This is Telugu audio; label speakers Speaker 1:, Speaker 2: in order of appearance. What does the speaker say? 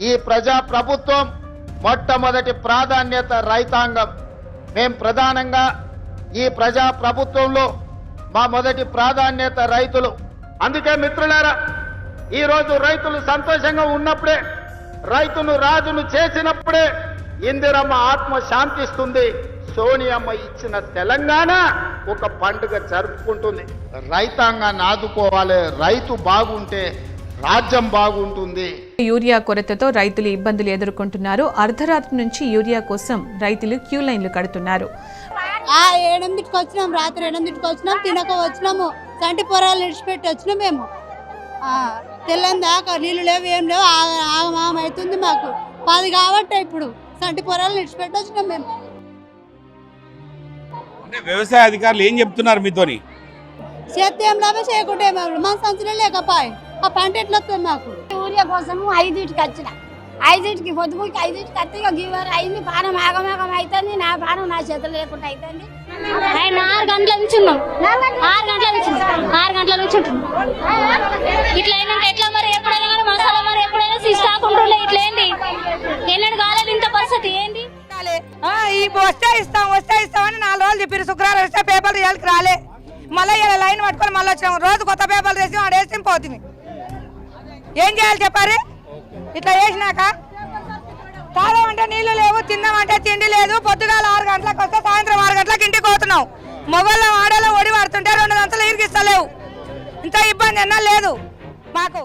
Speaker 1: ఈ ప్రజా ప్రభుత్వం మొట్టమొదటి ప్రాధాన్యత రైతాంగం. మేం ప్రధానంగా ఈ ప్రజా ప్రభుత్వంలో మా మొదటి ప్రాధాన్యత రైతులు. అందుకే మిత్రులారా ఈరోజు రైతులు సంతోషంగా ఉన్నప్పుడే రైతును రాజును చేసినప్పుడే ఇందిరమ్మ ఆత్మ శాంతిస్తుంది. సోనియమ్మ ఇచ్చిన తెలంగాణ ఒక పండుగ జరుపుకుంటుంది. రైతాంగాన్ని ఆదుకోవాలి రైతు బాగుంటే రాజ్యం బాగుంటుంది.
Speaker 2: యూరియా కొరతతో రైతులు ఇబ్బందులు ఎదుర్కొంటున్నారు. అర్ధరాత్రి నుంచి యూరియా కోసం రైతులు క్యూ లైన్లు కడుతున్నారు.
Speaker 3: ఆ ఏడెనిమిదికి వచ్చినాం రాత్రి ఎనిమిదికి వచ్చినాం తినక వచ్చినాము సంటి పొరాలు విడిచిపెట్టి వచ్చినాం మేము. ఆ, తెల్లని దాకా నీళ్ళు లేవు ఏం లేవు ఆగ- ఆగమాగం అవుతుంది మాకు. పది కాబట్టి ఇప్పుడు సంటి పొరాలు విడిచిపెట్టి వచ్చినాం మేము.
Speaker 4: అంటే వ్యవసాయ అధికారులు ఏం చెప్తున్నారు మీతోని?
Speaker 3: ఏం లాభం చేయకుంటే? మన సంచులే లేకపోయి. ఆ పంట ఎట్లా వస్తుంది మాకు.
Speaker 5: ఊరియా కోసం ఐదుటికి వచ్చిన. ఐదుటికి పొద్దుగుకి ఐదుటికి వస్తే ఇక గివర్ అయింది పానం ఆగమాగం అవుతుంది నా పానం నా చేతులు లేకుండా అవుతుంది ఆయన ఆరు గంటల నుంచి ఉన్నాం. ఆరు గంటల నుంచి ఆరు గంటల నుంచి ఇట్లా అయినాక ఎట్లా మరి? ఎప్పుడైనా కానీ మసాలా మరి ఎప్పుడైనా సిస్తాకుంటుండే ఇట్లా ఏంది? ఎన్నడు కాలేదు ఇంత పరిస్థితి. ఏంది?
Speaker 6: ఆ, ఈ వస్తే ఇస్తాం వస్తే ఇస్తామని నాలుగు రోజులు చెప్పారు శుక్రవారం వస్తే పేపర్లు ఇవాళకి రాలే. మళ్ళీ ఇలా లైన్ పట్టుకొని మళ్ళీ వచ్చినాము రోజు కొత్త పేపర్లు వేసి వాడు వేసి పోతుంది ఏం చేయాలి చెప్పారు? ఇట్లా వేసినాక తాగమంటే నీళ్ళు లేవు తిందామంటే తిండి లేదు. పొద్దుగాల ఆరు గంటలకు వస్తే సాయంత్రం ఆరు గంటలకు ఇంటికి పోతున్నాం. మొగల్లో ఆడలో ఒడి పడుతుంటే రెండు గంటలు ఇరికిస్తలేవు ఇంత ఇబ్బంది అన్నా లేదు మాకు.